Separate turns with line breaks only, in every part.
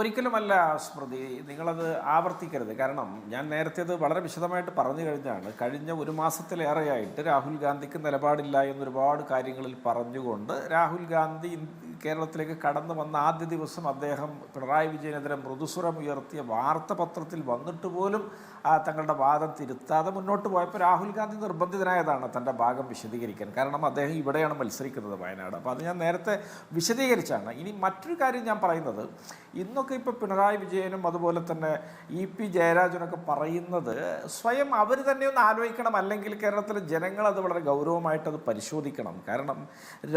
ഒരിക്കലുമല്ല സ്മൃതി. നിങ്ങളത് ആവർത്തിക്കരുത്. കാരണം ഞാൻ നേരത്തെ അത് വളരെ വിശദമായിട്ട് പറഞ്ഞു കഴിഞ്ഞാണ്. കഴിഞ്ഞ ഒരു മാസത്തിലേറെയായിട്ട് രാഹുൽ ഗാന്ധിക്ക് നിലപാടില്ല എന്നൊരുപാട് കാര്യങ്ങളിൽ പറഞ്ഞുകൊണ്ട് രാഹുൽ ഗാന്ധി കേരളത്തിലേക്ക് കടന്നു വന്ന ആദ്യ ദിവസം അദ്ദേഹം പിണറായി വിജയനെതിരെ മൃദുസ്വരം ഉയർത്തിയ വാർത്ത പത്രത്തിൽ വന്നിട്ട് പോലും തങ്ങളുടെ വാദം തിരുത്താതെ മുന്നോട്ട് പോയപ്പോൾ രാഹുൽ ഗാന്ധി നിർബന്ധിതനായതാണ് തന്റെ ഭാഗം വിശദീകരിക്കാൻ. കാരണം അദ്ദേഹം ഇവിടെയാണ് മത്സരിക്കുന്നത് വയനാട്. അപ്പോൾ അത് ഞാൻ നേരത്തെ വിശദീകരിച്ചാണ്. ഇനി മറ്റൊരു കാര്യം ഞാൻ പറയുന്നത്. ഇന്നൊക്കെ ഇപ്പോൾ പിണറായി വിജയനും അതുപോലെ തന്നെ ഇ പി ജയരാജനൊക്കെ പറയുന്നത് സ്വയം അവർ തന്നെ ഒന്ന് ആലോചിക്കണം. അല്ലെങ്കിൽ കേരളത്തിലെ ജനങ്ങൾ അത് വളരെ ഗൗരവമായിട്ട് അത് പരിശോധിക്കണം. കാരണം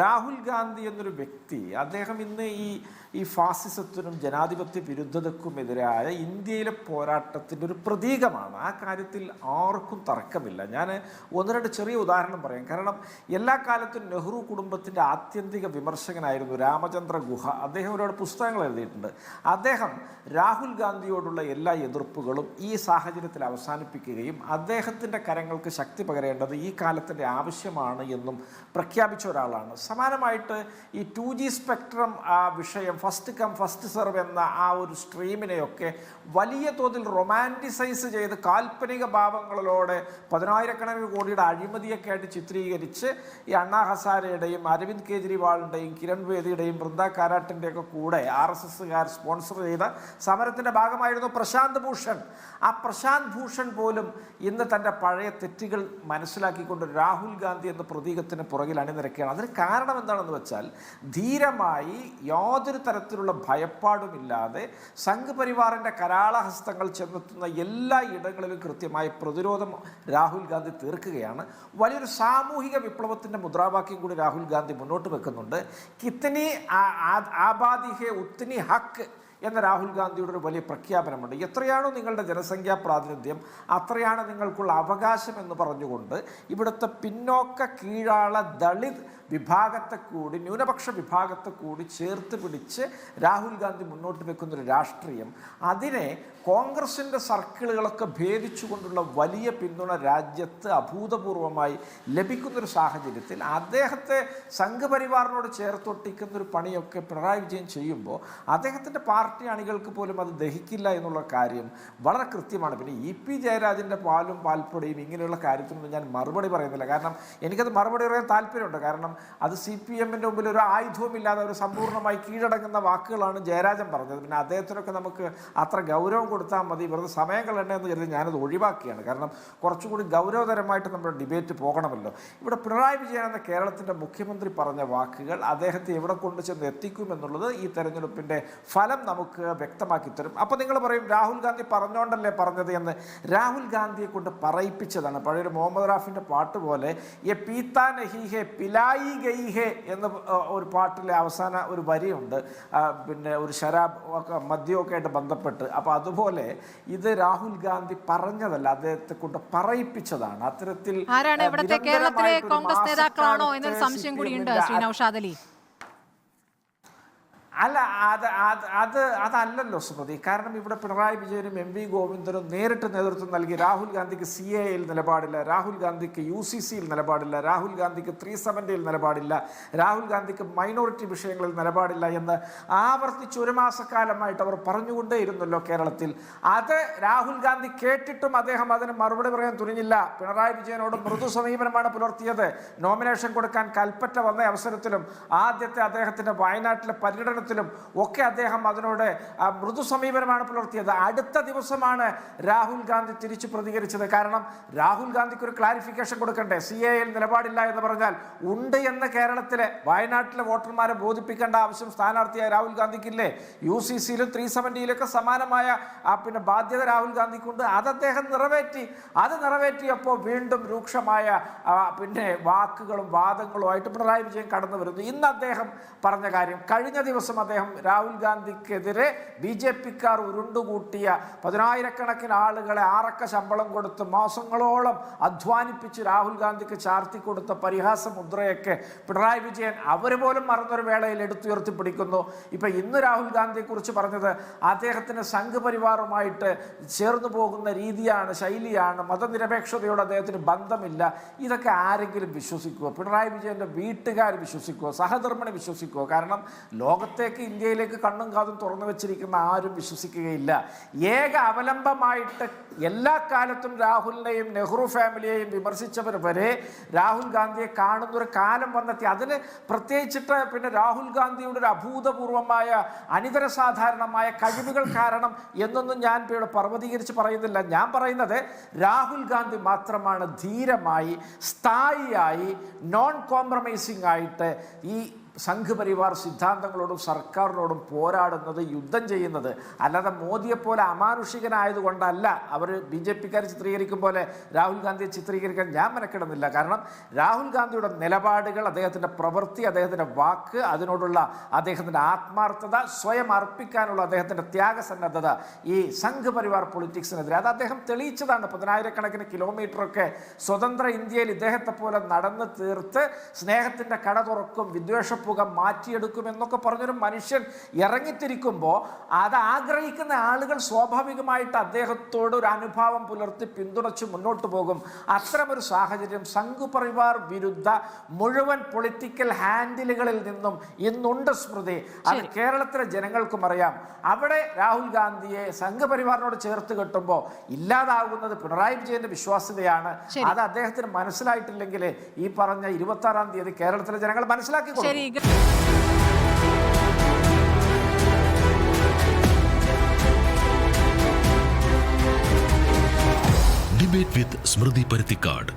രാഹുൽ ഗാന്ധി എന്നൊരു വ്യക്തി അദ്ദേഹം ഇന്ന് ഈ ഈ ഫാസിസത്തിനും ജനാധിപത്യ വിരുദ്ധതക്കും എതിരായ ഇന്ത്യയിലെ പോരാട്ടത്തിന്റെ ഒരു പ്രതീകമാണ്. ആ കാര്യത്തിൽ ആർക്കും തർക്കമില്ല. ഞാൻ ഒന്ന് രണ്ട് ചെറിയ ഉദാഹരണം പറയാം. കാരണം എല്ലാ കാലത്തും നെഹ്റു കുടുംബത്തിന്റെ ആത്യന്തിക വിമർശകനായിരുന്നു രാമചന്ദ്ര ഗുഹ. അദ്ദേഹം ഒരുപാട് പുസ്തകങ്ങൾ എഴുതിയിട്ടുണ്ട്. അദ്ദേഹം രാഹുൽ ഗാന്ധിയോടുള്ള എല്ലാ എതിർപ്പുകളും ഈ സാഹചര്യത്തിൽ അവസാനിപ്പിക്കുകയും അദ്ദേഹത്തിന്റെ കരങ്ങൾക്ക് ശക്തി പകരേണ്ടത് ഈ കാലത്തിന്റെ ആവശ്യമാണ് എന്നും പ്രഖ്യാപിച്ച ഒരാളാണ്. സമാനമായിട്ട് ഈ ടു ജി സ്പെക്ട്രം ആ വിഷയം ഫസ്റ്റ് കം ഫസ്റ്റ് സെർവ് എന്ന ആ ഒരു സ്ട്രീമിനെയൊക്കെ വലിയ തോതിൽ റൊമാന്റിസൈസ് ചെയ്ത് കാൽപ്പനിക ഭാവങ്ങളിലൂടെ പതിനായിരക്കണക്കിന് കോടിയുടെ അഴിമതിയൊക്കെ ആയിട്ട് ചിത്രീകരിച്ച് ഈ അണ്ണാ ഹസാരയുടെയും അരവിന്ദ് കെജ്രിവാളിന്റെയും കിരൺ ബേദിയുടെയും വൃന്ദ കാരാട്ടിന്റെയൊക്കെ കൂടെ ആർ എസ് എസ്സുകാർ സ്പോൺസർ ചെയ്ത സമരത്തിന്റെ ഭാഗമായിരുന്നു പ്രശാന്ത് ഭൂഷൺ. ആ പ്രശാന്ത് ഭൂഷൺ പോലും ഇന്ന് തന്റെ പഴയ തെറ്റുകൾ മനസ്സിലാക്കിക്കൊണ്ട് രാഹുൽ ഗാന്ധി എന്ന പ്രതീകത്തിന് പുറകിൽ അണിനിരക്കുകയാണ്. അതിന് കാരണം എന്താണെന്ന് വെച്ചാൽ ധീരമായി യാതൊരു തരത്തിലുള്ള ഭയപ്പാടുമില്ലാതെ സംഘപരിവാറിന്റെ കരാളഹസ്തങ്ങൾ ചെന്നെത്തുന്ന എല്ലാ ഇടങ്ങളിലും കൃത്യമായ പ്രതിരോധം രാഹുൽ ഗാന്ധി തീർക്കുകയാണ്. വലിയൊരു സാമൂഹിക വിപ്ലവത്തിന്റെ മുദ്രാവാക്യം കൂടി രാഹുൽ ഗാന്ധി മുന്നോട്ട് വെക്കുന്നുണ്ട്. കിത്തനി ആബാദിഹെ ഉത്തനി ഹക്ക് എന്ന രാഹുൽ ഗാന്ധിയുടെ ഒരു വലിയ പ്രഖ്യാപനമുണ്ട്. എത്രയാണോ നിങ്ങളുടെ ജനസംഖ്യാ പ്രാതിനിധ്യം അത്രയാണ് നിങ്ങൾക്കുള്ള അവകാശം എന്ന് പറഞ്ഞുകൊണ്ട് ഇവിടുത്തെ പിന്നോക്ക കീഴാള ദളിത് വിഭാഗത്തെ കൂടി ന്യൂനപക്ഷ വിഭാഗത്തെ കൂടി ചേർത്ത് പിടിച്ച് രാഹുൽ ഗാന്ധി മുന്നോട്ട് വെക്കുന്നൊരു രാഷ്ട്രീയം അതിനെ കോൺഗ്രസിന്റെ സർക്കിളുകളൊക്കെ ഭേദിച്ചുകൊണ്ടുള്ള വലിയ പിന്തുണ രാജ്യത്ത് അഭൂതപൂർവമായി ലഭിക്കുന്നൊരു സാഹചര്യത്തിൽ അദ്ദേഹത്തെ സംഘപരിവാറിനോട് ചേർത്തൊട്ടിക്കുന്നൊരു പണിയൊക്കെ പിണറായി വിജയൻ ചെയ്യുമ്പോൾ അദ്ദേഹത്തിന്റെ പാർട്ടി അണികൾക്ക് പോലും അത് ദഹിക്കില്ല എന്നുള്ള കാര്യം വളരെ കൃത്യമാണ്. പിന്നെ ഇ പി ജയരാജന്റെ പാലും പാൽപ്പൊടിയും ഇങ്ങനെയുള്ള കാര്യത്തിനൊന്നും ഞാൻ മറുപടി പറയുന്നില്ല. കാരണം എനിക്കത് മറുപടി പറയാൻ താല്പര്യമുണ്ട്. കാരണം അത് സി പി എമ്മിന്റെ മുമ്പിൽ ഒരു ആയുധവുമില്ലാതെ ഒരു സമ്പൂർണമായി കീഴടങ്ങുന്ന വാക്കുകളാണ് ജയരാജൻ പറഞ്ഞത്. പിന്നെ അദ്ദേഹത്തിനൊക്കെ നമുക്ക് അത്ര ഗൗരവം കൊടുത്താൽ മതി. വെറുതെ സമയം കളയണ്ട എന്ന് കരുതി ഞാനത് ഒഴിവാക്കിയാണ് കാരണം കുറച്ചുകൂടി ഗൗരവതരമായിട്ട് നമ്മുടെ ഡിബേറ്റ് പോകണമല്ലോ. ഇവിടെ പിണറായി വിജയൻ എന്ന കേരളത്തിന്റെ മുഖ്യമന്ത്രി പറഞ്ഞ വാക്കുകൾ അദ്ദേഹത്തെ എവിടെ കൊണ്ട് ചെന്ന് എത്തിക്കുമെന്നുള്ളത് ഈ തെരഞ്ഞെടുപ്പിന്റെ ഫലം നമുക്ക് വ്യക്തമാക്കി തരും. അപ്പോൾ നിങ്ങൾ പറയും രാഹുൽ ഗാന്ധി പറഞ്ഞോണ്ടല്ലേ പറഞ്ഞത് എന്ന്. രാഹുൽ ഗാന്ധിയെ കൊണ്ട് പറയിപ്പിച്ചതാണ്. പഴയൊരു മുഹമ്മദ് റാഫിന്റെ പാട്ട് പോലെ എ പീത്താ നഹി ഹെ പിലായി ഗയി ഹെ എന്ന ഒരു പാട്ടിലെ അവസാന ഒരു വരിയുണ്ട്. പിന്നെ ഒരു ശരാബ് ഒക്കെ മദ്യമൊക്കെ ആയിട്ട് ബന്ധപ്പെട്ട്. അപ്പോൾ അതുപോലെ ഇത് രാഹുൽ ഗാന്ധി പറഞ്ഞതല്ല അദ്ദേഹത്തെ കൊണ്ട് പറയിപ്പിച്ചതാണ്. അത്തരത്തിൽ
കേരളത്തിലെ കോൺഗ്രസ് നേതാക്കളാണോ എന്നൊരു സംശയം കൂടിയുണ്ട് ശ്രീ നൌഷാദ് അലി.
അല്ല അത് അത് അത് അതല്ലല്ലോ സ്മൃതി. കാരണം ഇവിടെ പിണറായി വിജയനും എം വി ഗോവിന്ദനും നേരിട്ട് നേതൃത്വം നൽകി രാഹുൽ ഗാന്ധിക്ക് സി എ എയിൽ നിലപാടില്ല രാഹുൽ ഗാന്ധിക്ക് യു സി സിയിൽ നിലപാടില്ല രാഹുൽ ഗാന്ധിക്ക് ത്രീ സെവന്റിയിൽ നിലപാടില്ല രാഹുൽ ഗാന്ധിക്ക് മൈനോറിറ്റി വിഷയങ്ങളിൽ നിലപാടില്ല എന്ന് ആവർത്തിച്ച് ഒരു മാസക്കാലമായിട്ട് അവർ പറഞ്ഞുകൊണ്ടേയിരുന്നല്ലോ കേരളത്തിൽ. അത് രാഹുൽ ഗാന്ധി കേട്ടിട്ടും അദ്ദേഹം അതിന് മറുപടി പറയാൻ തുനിഞ്ഞില്ല. പിണറായി വിജയനോട് മൃദു സമീപനമാണ് പുലർത്തിയത്. നോമിനേഷൻ കൊടുക്കാൻ കൽപ്പറ്റ വന്ന അവസരത്തിലും ആദ്യത്തെ അദ്ദേഹത്തിന്റെ വയനാട്ടിലെ പര്യടനത്തിലും ഒക്കെ അദ്ദേഹം അതിനോട് മൃദു സമീപനമാണ് പുലർത്തിയത്. അടുത്ത ദിവസമാണ് രാഹുൽ ഗാന്ധി തിരിച്ചു പ്രതികരിച്ചത്. കാരണം രാഹുൽ ഗാന്ധിക്ക് ഒരു ക്ലാരിഫിക്കേഷൻ കൊടുക്കണ്ടേ? സി എയിൽ നിലപാടില്ല എന്ന് പറഞ്ഞാൽ ഉണ്ട് എന്ന് കേരളത്തിലെ വയനാട്ടിലെ വോട്ടർമാരെ ബോധിപ്പിക്കേണ്ട ആവശ്യം സ്ഥാനാർത്ഥിയായ രാഹുൽ ഗാന്ധിക്കില്ലേ? യു സി സിയിലും ത്രീ സെവന്റിയിലൊക്കെ സമാനമായ പിന്നെ ബാധ്യത രാഹുൽ ഗാന്ധിക്കുണ്ട്. അത് അദ്ദേഹം നിറവേറ്റി അത് നിറവേറ്റിയപ്പോൾ വീണ്ടും രൂക്ഷമായ പിന്നെ വാക്കുകളും വാദങ്ങളുമായിട്ട് പിണറായി വിജയൻ കടന്നു വരുന്നു. ഇന്ന് അദ്ദേഹം പറഞ്ഞ കാര്യം കഴിഞ്ഞ ദിവസം അദ്ദേഹം രാഹുൽ ഗാന്ധിക്കെതിരെ ബി ജെ പിക്കാർ ഉരുണ്ടുകൂട്ടിയ പതിനായിരക്കണക്കിന് ആളുകളെ ആറക്ക ശമ്പളം കൊടുത്ത് മാസങ്ങളോളം അധ്വാനിപ്പിച്ച് രാഹുൽ ഗാന്ധിക്ക് ചാർത്തി കൊടുത്ത പരിഹാസ മുദ്രയൊക്കെ പിണറായി വിജയൻ അവർ പോലും മറന്നൊരു വേളയിൽ എടുത്തുയർത്തി പിടിക്കുന്നു. ഇപ്പം ഇന്ന് രാഹുൽ ഗാന്ധിയെക്കുറിച്ച് പറഞ്ഞത് അദ്ദേഹത്തിന്റെ സംഘപരിവാറുമായിട്ട് ചേർന്നു പോകുന്ന രീതിയാണ് ശൈലിയാണ് മതനിരപേക്ഷതയോട് അദ്ദേഹത്തിന് ബന്ധമില്ല. ഇതൊക്കെ ആരെങ്കിലും വിശ്വസിക്കുമോ പിണറായി വിജയന്റെ വീട്ടുകാർ വിശ്വസിക്കുമോ സഹധർമ്മനെ വിശ്വസിക്കുമോ കാരണം ലോകത്തെ അപ്പുറത്തേക്ക് ഇന്ത്യയിലേക്ക് കണ്ണും കാതും തുറന്നു വെച്ചിരിക്കുന്ന ആരും വിശ്വസിക്കുകയില്ല. ഏക അവലംബമായിട്ട് എല്ലാ കാലത്തും രാഹുലിനെയും നെഹ്റു ഫാമിലിയെയും വിമർശിച്ചവർ വരെ രാഹുൽ ഗാന്ധിയെ കാണുന്നൊരു കാലം വന്നെത്തി. അതിന് പ്രത്യേകിച്ചിട്ട് പിന്നെ രാഹുൽ ഗാന്ധിയുടെ ഒരു അഭൂതപൂർവമായ അനിതര സാധാരണമായ കഴിവുകൾ കാരണം എന്നൊന്നും ഞാൻ ഇവിടെ പർവതീകരിച്ച് പറയുന്നില്ല. ഞാൻ പറയുന്നത് രാഹുൽ ഗാന്ധി മാത്രമാണ് ധീരമായി സ്ഥായിയായി നോൺ കോംപ്രമൈസിംഗ് ആയിട്ട് ഈ സംഘപരിവാർ സിദ്ധാന്തങ്ങളോടും സർക്കാരിനോടും പോരാടുന്നത് യുദ്ധം ചെയ്യുന്നത്. അല്ലാതെ മോദിയെ പോലെ അമാനുഷികനായതുകൊണ്ടല്ല അവർ ബി ജെ പിക്കാർ ചിത്രീകരിക്കും പോലെ രാഹുൽ ഗാന്ധിയെ ചിത്രീകരിക്കാൻ ഞാൻ മെനക്കിടുന്നില്ല. കാരണം രാഹുൽ ഗാന്ധിയുടെ നിലപാടുകൾ അദ്ദേഹത്തിന്റെ പ്രവൃത്തി അദ്ദേഹത്തിന്റെ വാക്ക് അതിനോടുള്ള അദ്ദേഹത്തിന്റെ ആത്മാർത്ഥത സ്വയം അർപ്പിക്കാനുള്ള അദ്ദേഹത്തിന്റെ ത്യാഗസന്നദ്ധത ഈ സംഘപരിവാർ പൊളിറ്റിക്സിനെതിരെ. അത് അദ്ദേഹം തെളിയിച്ചതാണ്. പതിനായിരക്കണക്കിന് കിലോമീറ്ററൊക്കെ സ്വതന്ത്ര ഇന്ത്യയിൽ ഇദ്ദേഹത്തെ പോലെ നടന്ന് തീർത്ത് സ്നേഹത്തിന്റെ കട തുറക്കും വിദ്വേഷപ്പുക മാറ്റിയെടുക്കും എന്നൊക്കെ പറഞ്ഞൊരു മനുഷ്യൻ ഇറങ്ങിത്തിരിക്കുമ്പോൾ അത് ആഗ്രഹിക്കുന്ന ആളുകൾ സ്വാഭാവികമായിട്ട് അദ്ദേഹത്തോട് ഒരു അനുഭാവം പുലർത്തി പിന്തുണച്ച് മുന്നോട്ട് പോകും. അത്തരമൊരു സാഹചര്യം സംഘപരിവാർ വിരുദ്ധ മുഴുവൻ പൊളിറ്റിക്കൽ ഹാൻഡിലുകളിൽ നിന്നും ഇന്നുണ്ട് സ്മൃതി. അത് കേരളത്തിലെ ജനങ്ങൾക്കും അറിയാം. അവിടെ രാഹുൽ ഗാന്ധിയെ സംഘപരിവാറിനോട് ചേർത്ത് കെട്ടുമ്പോൾ ഇല്ലാതാകുന്നത് പിണറായി വിജയന്റെ വിശ്വാസ്യതയാണ്. അത് അദ്ദേഹത്തിന് മനസ്സിലായിട്ടില്ലെങ്കിൽ ഈ പറഞ്ഞ ഇരുപത്തി ആറാം തീയതി കേരളത്തിലെ ജനങ്ങൾ മനസ്സിലാക്കി കൊടുക്കും.
ശരി
ഡിബേറ്റ് വിത്ത് സ്മൃതി പരുത്തിക്കാട്